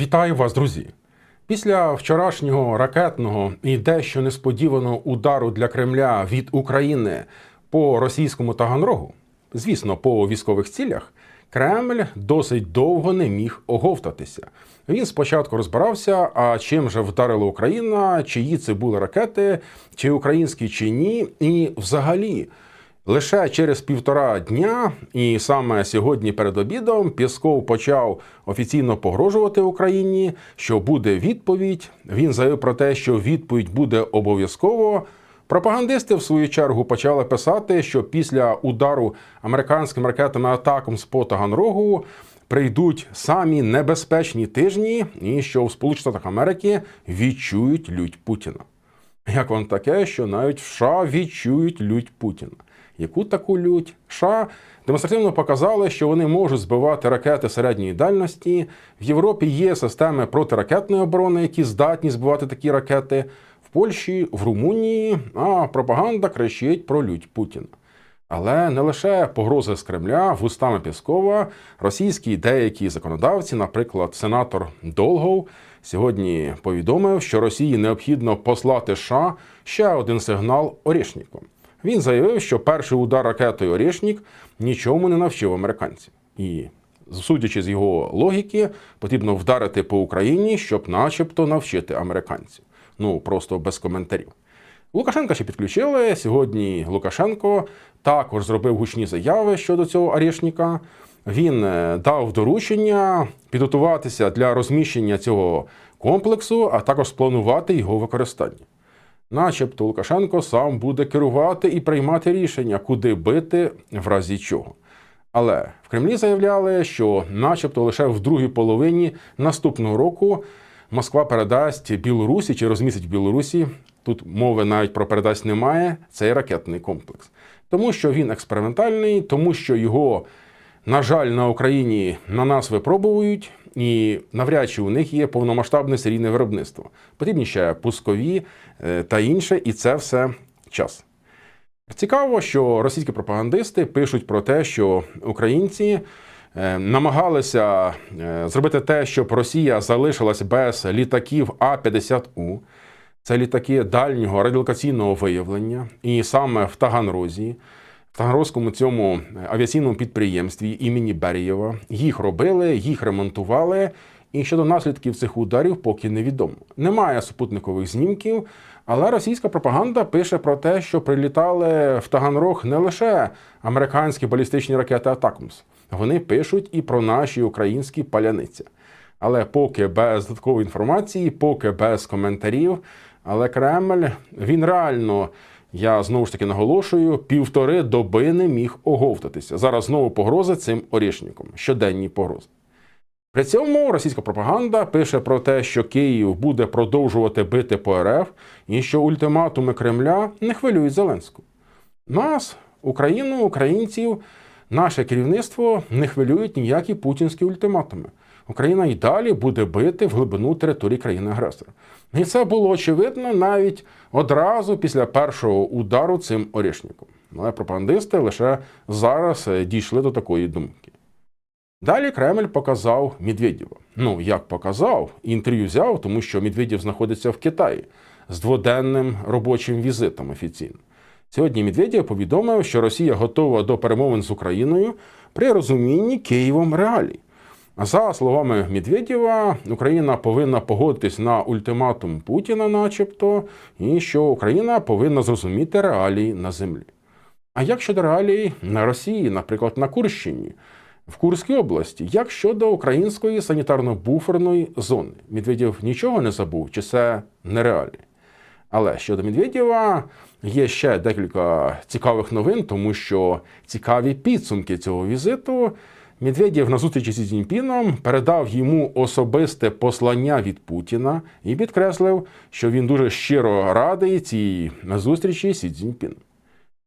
Вітаю вас, друзі! Після вчорашнього ракетного і дещо несподіваного удару для Кремля від України по російському Таганрогу, звісно, по військових цілях, Кремль досить довго не міг оговтатися. Він спочатку розбирався, а чим же вдарила Україна, чиї це були ракети, чи українські, чи ні, і взагалі. Лише через півтора дня, і саме сьогодні перед обідом Пєсков почав офіційно погрожувати Україні, що буде відповідь. Він заявив про те, що відповідь буде обов'язково. Пропагандисти, в свою чергу, почали писати, що після удару американськими ракетами атакам з по Таганрогу прийдуть самі небезпечні тижні, і що в Сполучених Штатах Америки відчують лють Путіна. Як вам таке, що навіть в США відчують лють Путіна? Яку таку лють? США демонстративно показали, що вони можуть збивати ракети середньої дальності. В Європі є системи протиракетної оборони, які здатні збивати такі ракети. В Польщі, в Румунії, а пропаганда кричить про лють Путіна. Але не лише погрози з Кремля вустами Піскова, російські деякі законодавці, наприклад, сенатор Долгов, сьогодні повідомив, що Росії необхідно послати США ще один сигнал Орішніком. Він заявив, що перший удар ракетою Орішнік нічому не навчив американців. І, судячи з його логіки, потрібно вдарити по Україні, щоб, начебто, навчити американців. Ну просто без коментарів. Лукашенка ще підключили. Сьогодні Лукашенко також зробив гучні заяви щодо цього Арішніка. Він е, дав доручення підготуватися для розміщення цього комплексу, а також спланувати його використання. Начебто Лукашенко сам буде керувати і приймати рішення, куди бити в разі чого. Але в Кремлі заявляли, що, начебто, лише в другій половині наступного року Москва передасть Білорусі чи розмістить Білорусі. Тут мови навіть про передасть немає. Цей ракетний комплекс, тому що він експериментальний, тому що його, на жаль, на Україні на нас випробують, і навряд чи у них є повномасштабне серійне виробництво. Потрібні ще пускові е, та інше, і це все час. Цікаво, що російські пропагандисти пишуть про те, що українці е, намагалися е, зробити те, щоб Росія залишилась без літаків А-50У. Це літаки дальнього радіолокаційного виявлення, і саме в Таганрозі, в Таганрозькому цьому авіаційному підприємстві імені Берієва їх робили, їх ремонтували. І щодо наслідків цих ударів, поки невідомо. Немає супутникових знімків, але російська пропаганда пише про те, що прилітали в Таганрог не лише американські балістичні ракети Атакмс. Вони пишуть і про наші українські паляниці. Але поки без додаткової інформації, поки без коментарів. Але Кремль він реально, я знову ж таки наголошую, півтори доби не міг оговтатися. Зараз знову погрози цим орішником, щоденні погрози. При цьому російська пропаганда пише про те, що Київ буде продовжувати бити по РФ і що ультиматуми Кремля не хвилюють Зеленську. Нас, Україну, українців, наше керівництво не хвилюють ніякі путінські ультиматуми. Україна і далі буде бити в глибину території країни-агресора. І це було очевидно навіть одразу після першого удару цим орішником. Але пропагандисти лише зараз дійшли до такої думки. Далі Кремль показав Медведєва. Ну, як показав, інтерв'ю взяв, тому що Медведєв знаходиться в Китаї з дводенним робочим візитом офіційно. Сьогодні Медведєв повідомив, що Росія готова до перемовин з Україною при розумінні Києвом реалій. За словами Медведєва, Україна повинна погодитись на ультиматум Путіна, начебто, і що Україна повинна зрозуміти реалії на землі. А як щодо реалій на Росії, наприклад, на Курщині, в Курській області, як щодо української санітарно-буферної зони, Медведєв нічого не забув, чи це нереалії? Але щодо Медведєва є ще декілька цікавих новин, тому що цікаві підсумки цього візиту. Медведєв на зустрічі зі Цзіньпіном передав йому особисте послання від Путіна і підкреслив, що він дуже щиро радий цій зустрічі з Цзіньпіном.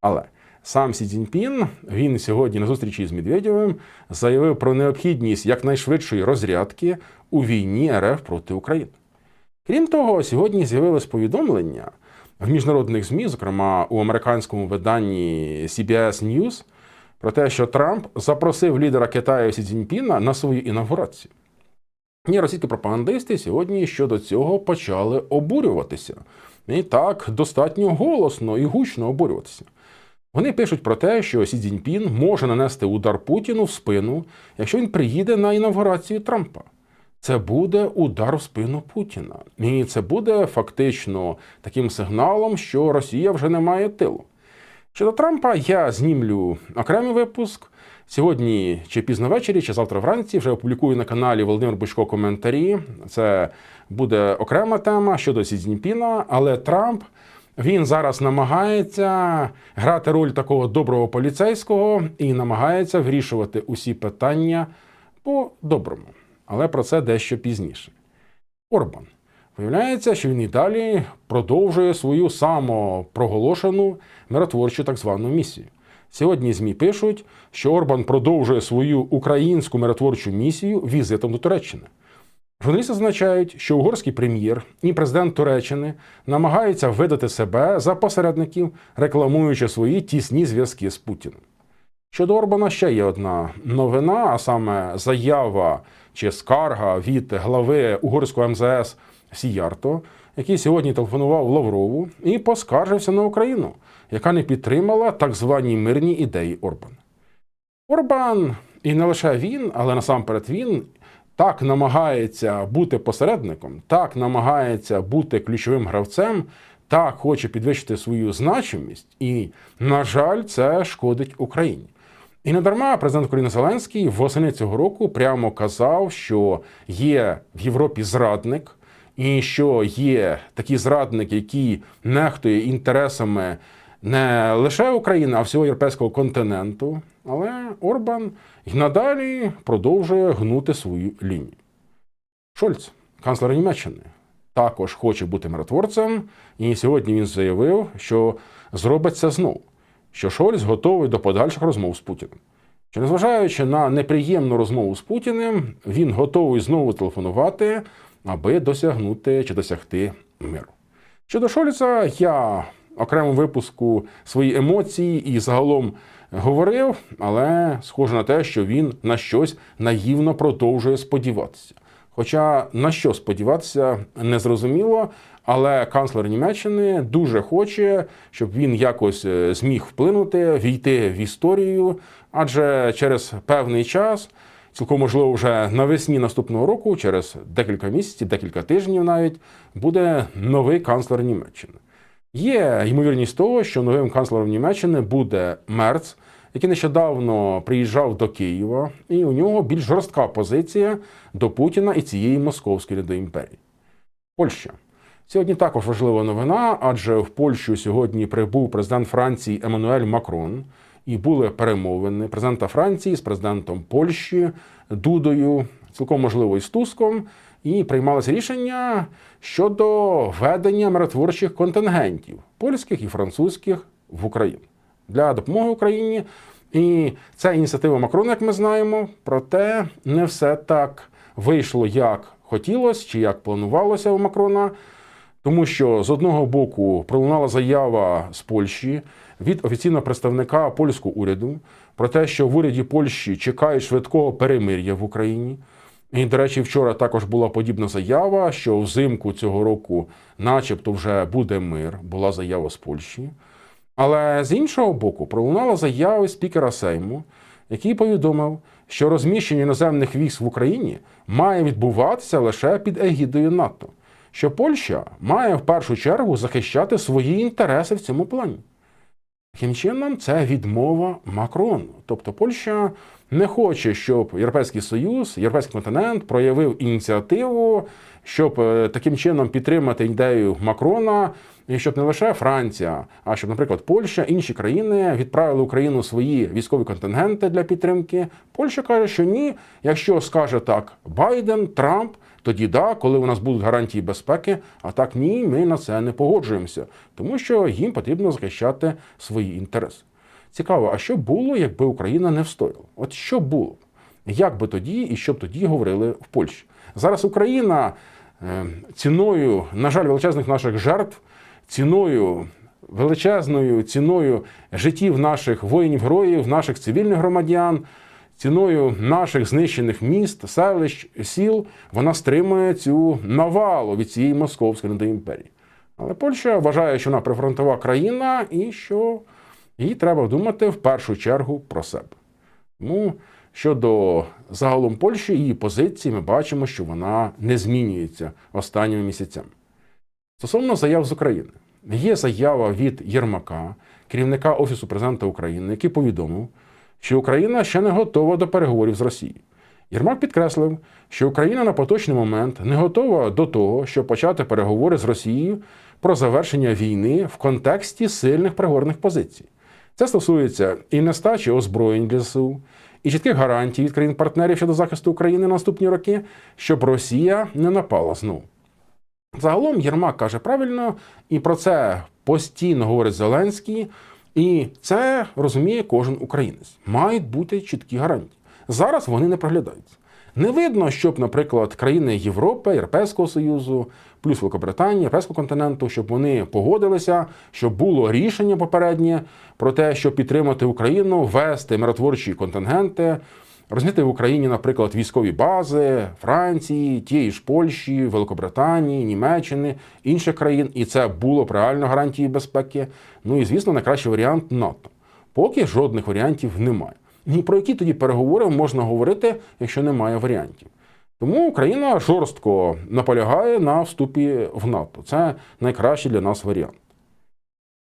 Але сам Сі Цзіньпін, він сьогодні на зустрічі з Медведєвим заявив про необхідність якнайшвидшої розрядки у війні РФ проти України. Крім того, сьогодні з'явилось повідомлення в міжнародних ЗМІ, зокрема у американському виданні CBS News, про те, що Трамп запросив лідера Китаю Сі Цзіньпіна на свою інавгурацію. І російські пропагандисти сьогодні щодо цього почали обурюватися. І так достатньо голосно і гучно обурюватися. Вони пишуть про те, що Сі Цзіньпін може нанести удар Путіну в спину, якщо він приїде на інавгурацію Трампа. Це буде удар в спину Путіна. І це буде фактично таким сигналом, що Росія вже не має тилу. Щодо Трампа я знімлю окремий випуск. Сьогодні чи пізно ввечері, чи завтра вранці вже опублікую на каналі Володимир Бучко коментарі. Це буде окрема тема щодо Сі Цзіньпіна, але Трамп він зараз намагається грати роль такого доброго поліцейського і намагається вирішувати усі питання по-доброму. Але про це дещо пізніше. Орбан. Виявляється, що він і далі продовжує свою самопроголошену миротворчу так звану місію. Сьогодні ЗМІ пишуть, що Орбан продовжує свою українську миротворчу місію візитом до Туреччини. Журналісти зазначають, що угорський прем'єр і президент Туреччини намагаються видати себе за посередників, рекламуючи свої тісні зв'язки з Путіним. Щодо Орбана ще є одна новина, а саме заява чи скарга від глави угорського МЗС Сіярто, який сьогодні телефонував Лаврову і поскаржився на Україну, яка не підтримала так звані мирні ідеї Орбана. Орбан, і не лише він, але насамперед він так намагається бути посередником, так намагається бути ключовим гравцем, так хоче підвищити свою значимість, і, на жаль, це шкодить Україні. І не дарма президент України Зеленський восени цього року прямо казав, що є в Європі зрадник, і що є такий зрадник, який нехтує інтересами не лише України, а всього європейського континенту. Але Орбан й надалі продовжує гнути свою лінію. Шольц, канцлер Німеччини, також хоче бути миротворцем, і сьогодні він заявив, що зробить це знову, що Шольц готовий до подальших розмов з Путіним. Що незважаючи на неприємну розмову з Путіним, він готовий знову телефонувати, аби досягнути чи досягти миру. Щодо Шольца, я в окремому випуску свої емоції і загалом говорив, але схоже на те, що він на щось наївно продовжує сподіватися. Хоча на що сподіватися не зрозуміло, але канцлер Німеччини дуже хоче, щоб він якось е, зміг вплинути, війти в історію, адже через певний час, цілком можливо, вже навесні наступного року, через декілька місяців, декілька тижнів навіть, буде новий канцлер Німеччини. Є ймовірність того, що новим канцлером Німеччини буде Мерц, який нещодавно приїжджав до Києва, і у нього більш жорстка позиція до Путіна і цієї московської імперії. Польща. Сьогодні також важлива новина, адже в Польщу сьогодні прибув президент Франції Еммануель Макрон, і були перемовини президента Франції з президентом Польщі Дудою, цілком можливо і з Туском, і приймалося рішення щодо ведення миротворчих контингентів польських і французьких в Україну для допомоги Україні. І це ініціатива Макрона, як ми знаємо, проте не все так вийшло, як хотілося чи як планувалося у Макрона. Тому що з одного боку пролунала заява з Польщі від офіційного представника польського уряду про те, що в уряді Польщі чекають швидкого перемир'я в Україні. І, до речі, вчора також була подібна заява, що взимку цього року, начебто, вже буде мир. Була заява з Польщі. Але з іншого боку, пролунала заява спікера Сейму, який повідомив, що розміщення іноземних військ в Україні має відбуватися лише під егідою НАТО, що Польща має в першу чергу захищати свої інтереси в цьому плані. Таким чином, це відмова Макрону. Тобто Польща не хоче, щоб Європейський Союз, Європейський континент проявив ініціативу, щоб е, таким чином підтримати ідею Макрона, і щоб не лише Франція, а щоб, наприклад, Польща, інші країни відправили Україну свої військові контингенти для підтримки. Польща каже, що ні. Якщо скаже так Байден, Трамп. Тоді да, коли у нас будуть гарантії безпеки, а так ні, ми на це не погоджуємося, тому що їм потрібно захищати свої інтереси. Цікаво, а що було, якби Україна не встояла? От що було? Як би тоді і що б тоді говорили в Польщі? Зараз Україна е, ціною, на жаль, величезних наших жертв, ціною величезною ціною життів наших воїнів-героїв, наших цивільних громадян, ціною наших знищених міст, селищ, сіл, вона стримує цю навалу від цієї московської недоімперії. Але Польща вважає, що вона прифронтова країна і що їй треба думати в першу чергу про себе. Тому щодо загалом Польщі, її позиції, ми бачимо, що вона не змінюється останніми місяцями. Стосовно заяв з України, є заява від Єрмака, керівника Офісу президента України, який повідомив, що Україна ще не готова до переговорів з Росією. Єрмак підкреслив, що Україна на поточний момент не готова до того, щоб почати переговори з Росією про завершення війни в контексті сильних переговорних позицій. Це стосується і нестачі озброєнь для ЗСУ, і чітких гарантій від країн-партнерів щодо захисту України на наступні роки, щоб Росія не напала знову. Загалом Єрмак каже правильно, і про це постійно говорить Зеленський, і це розуміє кожен українець. Мають бути чіткі гарантії. Зараз вони не проглядаються. Не видно, щоб, наприклад, країни Європи, Європейського Союзу, плюс Великобританія, Європейського континенту, щоб вони погодилися, щоб було рішення попереднє про те, щоб підтримати Україну, ввести миротворчі контингенти, розмістити в Україні, наприклад, військові бази Франції, тієї ж Польщі, Великобританії, Німеччини, інших країн, і це було б реально гарантією безпеки. Ну і звісно, найкращий варіант НАТО. Поки жодних варіантів немає. Ні про які тоді переговори можна говорити, якщо немає варіантів. Тому Україна жорстко наполягає на вступі в НАТО. Це найкращий для нас варіант.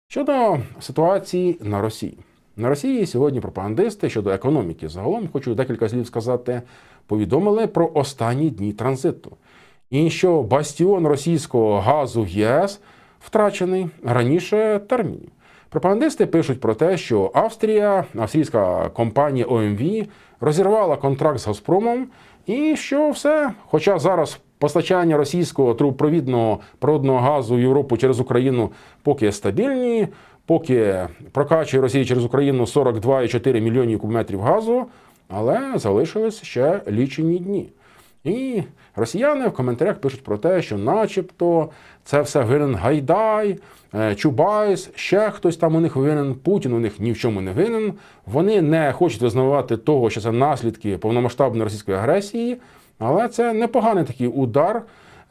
Щодо ситуації на Росії. На Росії сьогодні пропагандисти щодо економіки загалом, хочу декілька слів сказати, повідомили про останні дні транзиту. І що бастіон російського газу ЄС втрачений раніше термінів. Пропагандисти пишуть про те, що Австрія, австрійська компанія ОМВ розірвала контракт з Газпромом, і що все, хоча зараз постачання російського трубопровідного природного газу в Європу через Україну поки стабільні, поки прокачує Росія через Україну 42,4 мільйонів кубометрів газу, але залишились ще лічені дні. І росіяни в коментарях пишуть про те, що, начебто, це все винен Гайдай, е, Чубайс, ще хтось там у них винен, Путін у них ні в чому не винен. Вони не хочуть визнавати того, що це наслідки повномасштабної російської агресії, але це непоганий такий удар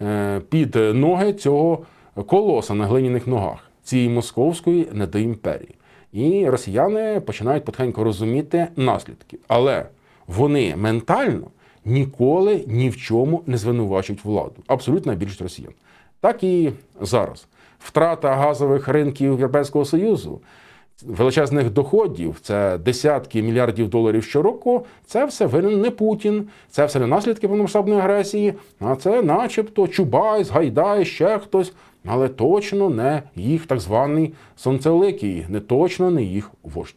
е, під ноги цього колоса на глиняних ногах, цієї московської недоімперії. І росіяни починають потихеньку розуміти наслідки. Але вони ментально ніколи ні в чому не звинувачують владу. Абсолютна більшість росіян. Так і зараз. Втрата газових ринків Європейського Союзу, величезних доходів, це десятки мільярдів доларів щороку. Це все винен не Путін, це все не наслідки повномасштабної агресії, а це, начебто, Чубайс, Гайдай, ще хтось, але точно не їх так званий сонцеликий, не точно не їх вождь.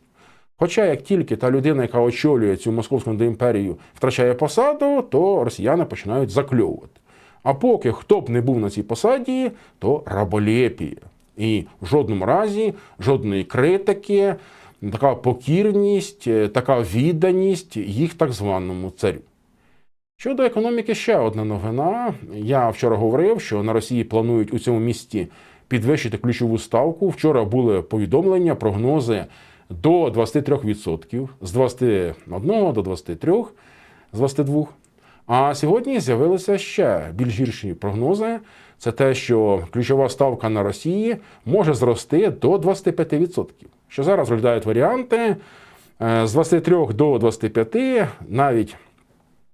Хоча як тільки та людина, яка очолює цю московську імперію, втрачає посаду, то росіяни починають закльовувати. А поки хто б не був на цій посаді, то раболепія. І в жодному разі жодної критики, така покірність, така відданість їх так званому царю. Щодо економіки, ще одна новина. Я вчора говорив, що на Росії планують у цьому місті підвищити ключову ставку. Вчора були повідомлення, прогнози до 23%, з 21 до 23, з 22. А сьогодні з'явилися ще більш гірші прогнози. Це те, що ключова ставка на Росії може зрости до 25%. Що зараз розглядають варіанти е, з 23 до 25, навіть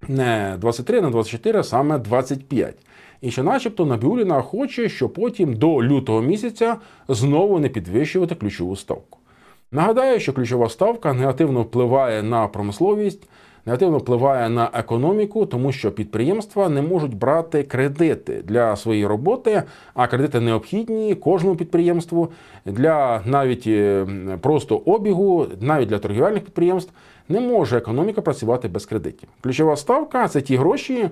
не 23 на 24, а саме 25. І що, начебто, Набіуліна хоче, що потім до лютого місяця знову не підвищувати ключову ставку. Нагадаю, що ключова ставка негативно впливає на промисловість, негативно впливає на економіку, тому що підприємства не можуть брати кредити для своєї роботи, а кредити необхідні кожному підприємству для навіть е, просто обігу, навіть для торгівельних підприємств. Не може економіка працювати без кредитів. Ключова ставка це ті гроші.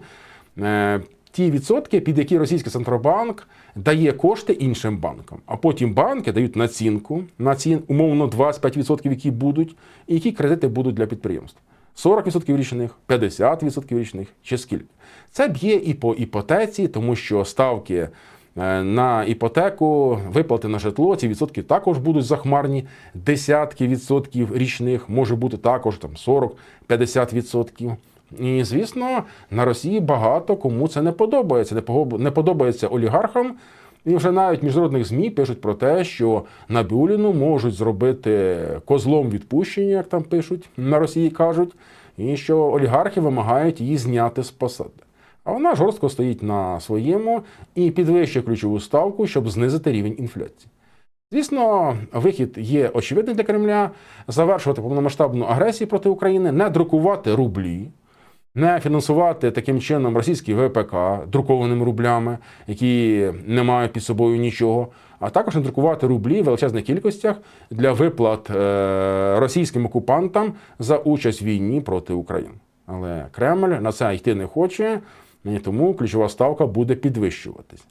е, Ті відсотки, під які російський центробанк дає кошти іншим банкам, а потім банки дають націнку на ці умовно 25%, які будуть, і які кредити будуть для підприємств. 40% річних, 50% річних чи скільки. Це б'є і по іпотеці, тому що ставки на іпотеку, виплати на житло. Ці відсотки також будуть захмарні. Десятки відсотків річних, може бути також там 40-50 відсотків. І звісно, на Росії багато кому це не подобається. Не подобається олігархам. І вже навіть міжнародних ЗМІ пишуть про те, що Набіуліну можуть зробити козлом відпущення, як там пишуть на Росії кажуть, і що олігархи вимагають її зняти з посади. А вона жорстко стоїть на своєму і підвищує ключову ставку, щоб знизити рівень інфляції. Звісно, вихід є очевидний для Кремля завершувати повномасштабну агресію проти України, не друкувати рублі, не фінансувати таким чином російський ВПК друкованими рублями, які не мають під собою нічого, а також не друкувати рублі в величезних кількостях для виплат е, російським окупантам за участь в війні проти України. Але Кремль на це йти не хоче, тому ключова ставка буде підвищуватись.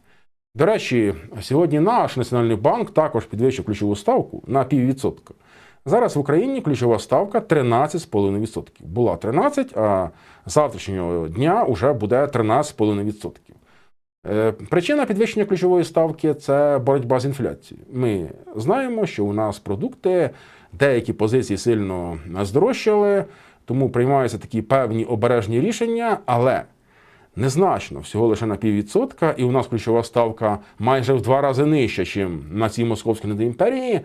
До речі, сьогодні наш Національний банк також підвищив ключову ставку на піввідсотка. Зараз в Україні ключова ставка 13,5%. Була 13, а з завтрашнього дня вже буде 13,5%. Е, Причина підвищення ключової ставки це боротьба з інфляцією. Ми знаємо, що у нас продукти, деякі позиції сильно здорожчали, тому приймаються такі певні обережні рішення, але незначно, всього лише на піввідсотка, і у нас ключова ставка майже в два рази нижча, ніж на цій московській недоімперії.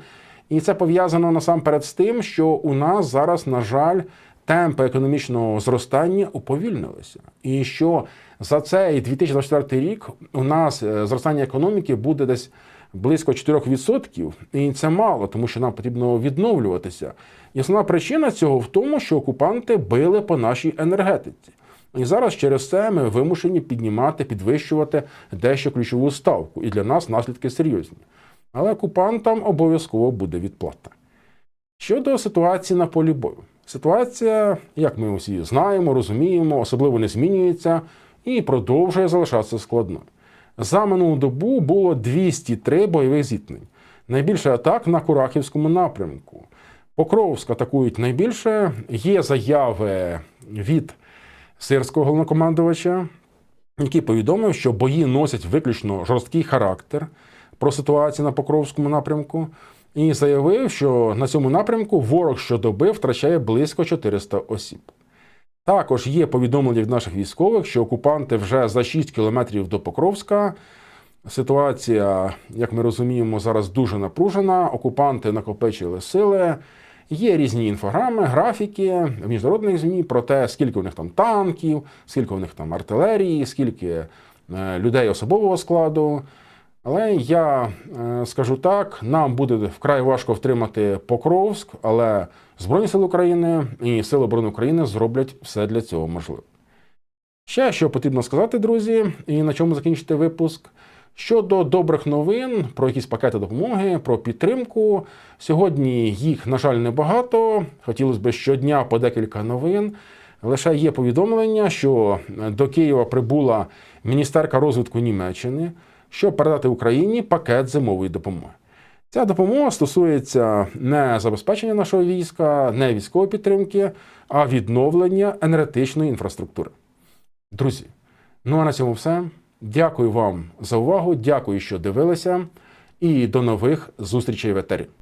І це пов'язано насамперед з тим, що у нас зараз, на жаль, темпи економічного зростання уповільнилися. І що за цей 2024 рік у нас е, зростання економіки буде десь близько 4%, і це мало, тому що нам потрібно відновлюватися. І основна причина цього в тому, що окупанти били по нашій енергетиці. І зараз через це ми вимушені піднімати, підвищувати дещо ключову ставку. І для нас наслідки серйозні. Але окупантам обов'язково буде відплата. Щодо ситуації на полі бою, ситуація, як ми усі знаємо, розуміємо, особливо не змінюється і продовжує залишатися складною. За минулу добу було 203 бойових зіткнень. Найбільше атак на Курахівському напрямку. Покровськ атакують найбільше. Є заяви від сирського головнокомандувача, який повідомив, що бої носять виключно жорсткий характер про ситуацію на Покровському напрямку, і заявив, що на цьому напрямку ворог щодоби втрачає близько 400 осіб. Також є повідомлення від наших військових, що окупанти вже за 6 кілометрів до Покровська. Ситуація, як ми розуміємо, зараз дуже напружена. Окупанти накопичили сили. Є різні інфограми, графіки в міжнародних ЗМІ про те, скільки у них там танків, скільки у них там артилерії, скільки е, людей особового складу. Але я е, скажу так: нам буде вкрай важко втримати Покровськ, але Збройні сили України і Сили оборони України зроблять все для цього можливе. Ще що потрібно сказати, друзі, і на чому закінчити випуск. Щодо добрих новин про якісь пакети допомоги, про підтримку. Сьогодні їх, на жаль, небагато. Хотілося б щодня по декілька новин. Лише є повідомлення, що до Києва прибула міністерка розвитку Німеччини, щоб передати Україні пакет зимової допомоги. Ця допомога стосується не забезпечення нашого війська, не військової підтримки, а відновлення енергетичної інфраструктури. Друзі, ну а на цьому все. Дякую вам за увагу. Дякую, що дивилися, і до нових зустрічей в етері.